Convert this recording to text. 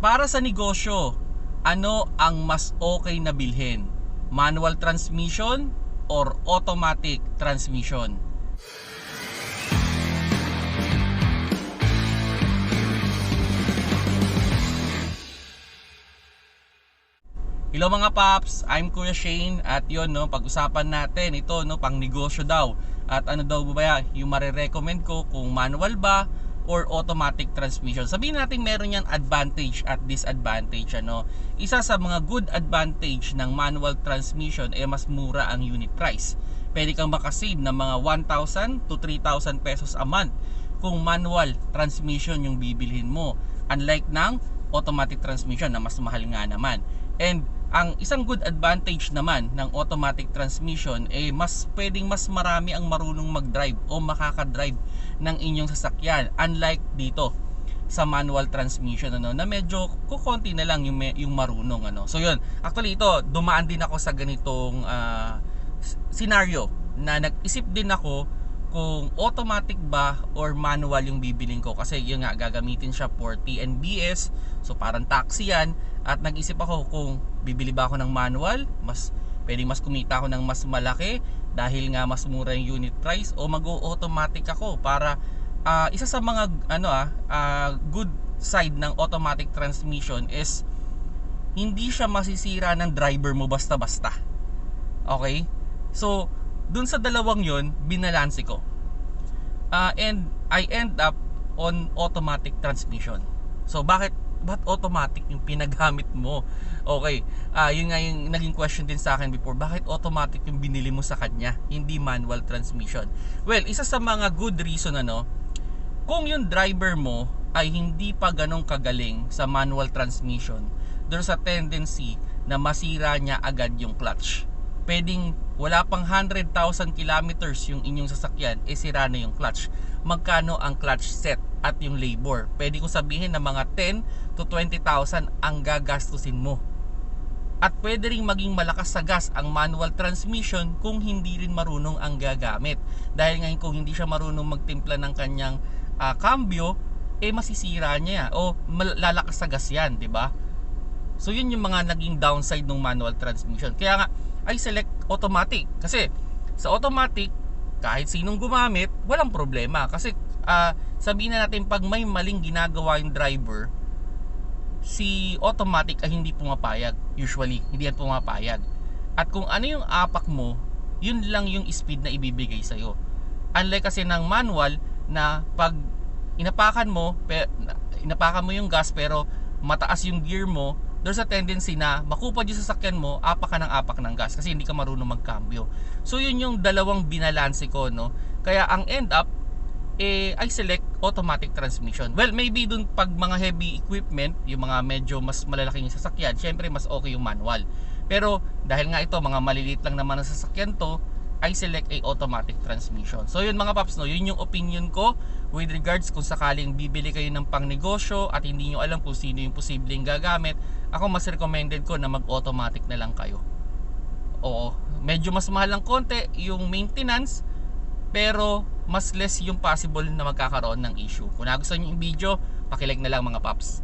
Para sa negosyo, ano ang mas okay na bilhin? Manual transmission or automatic transmission? Hello mga paps, I'm Kuya Shane at yon no, pag-usapan natin ito no, pang negosyo daw. At ano daw ba yung mare-recommend ko kung manual ba or automatic transmission. Sabihin natin meron yan advantage at disadvantage ano. Isa sa mga good advantage ng manual transmission ay mas mura ang unit price. Pwede kang makasave ng mga 1,000 to 3,000 pesos a month kung manual transmission yung bibilhin mo. Unlike ng automatic transmission na mas mahal nga naman. And ang isang good advantage naman ng automatic transmission eh mas pwedeng mas marami ang marunong mag-drive o makaka-drive ng inyong sasakyan unlike dito sa manual transmission ano na medyo kukonti na lang yung yung marunong ano. So yun, actually ito dumaan din ako sa ganitong s- scenario na nag-isip din ako kung automatic ba or manual yung bibiling ko. Kasi yun nga gagamitin siya for TNBS so parang taxi yan. At nag-isip ako kung bibili ba ako ng manual mas pwedeng mas kumita ako ng mas malaki dahil nga mas mura yung unit price o mag-automatic ako para ah, isa sa mga ano ah ah, good side ng automatic transmission is hindi siya masisira ng driver mo basta-basta. Okay? So dun sa dalawang yon binalanse ko. Ah, and I end up on automatic transmission. So bakit ba't automatic yung pinagamit mo? Okay ah yun nga yung naging question din sa akin before bakit automatic yung binili mo sa kanya hindi manual transmission? Well isa sa mga good reason ano kung yung driver mo ay hindi pa ganong kagaling sa manual transmission, there's a tendency na masira niya agad yung clutch. Pwedeng wala pang 100,000 kilometers yung inyong sasakyan, eh sira na yung clutch. Magkano ang clutch set at yung labor? Pwede ko sabihin na mga 10 to 20,000 ang gagastusin mo. At pwede ring maging malakas sa gas ang manual transmission kung hindi rin marunong ang gagamit. Dahil ngayon kung hindi siya marunong magtimpla ng kanyang ah, cambio, eh masisira niya o lalakas sa gas yan, di ba? So yun yung mga naging downside ng manual transmission. Kaya nga, I select automatic. Kasi sa automatic, kahit sinong gumamit, walang problema. Kasi ah, sabihin na natin pag may maling ginagawa yung driver, si automatic ay hindi pumapayag usually hindi yan pumapayag at kung ano yung apak mo yun lang yung speed na ibibigay sa'yo unlike kasi ng manual na pag inapakan mo inapakan mo yung gas pero mataas yung gear mo there's a tendency na makupad yung sasakyan mo apak ka ng apak ng gas kasi hindi ka marunong magkambyo so yun yung dalawang binalanse ko no kaya ang end up eh, I select automatic transmission. Well, maybe dun pag mga heavy equipment, yung mga medyo mas malalaking sasakyan, syempre mas okay yung manual. Pero dahil nga ito, mga maliliit lang naman ang sasakyan to, I select a automatic transmission. So yun mga paps, no, yun yung opinion ko with regards kung sakaling bibili kayo ng pangnegosyo at hindi nyo alam kung sino yung posibleng gagamit, ako mas recommended ko na mag-automatic na lang kayo. Oo, medyo mas mahal ng konti yung maintenance, pero mas less yung possible na magkakaroon ng issue. Kung nagustuhan niyo yung video, pakilike na lang mga paps.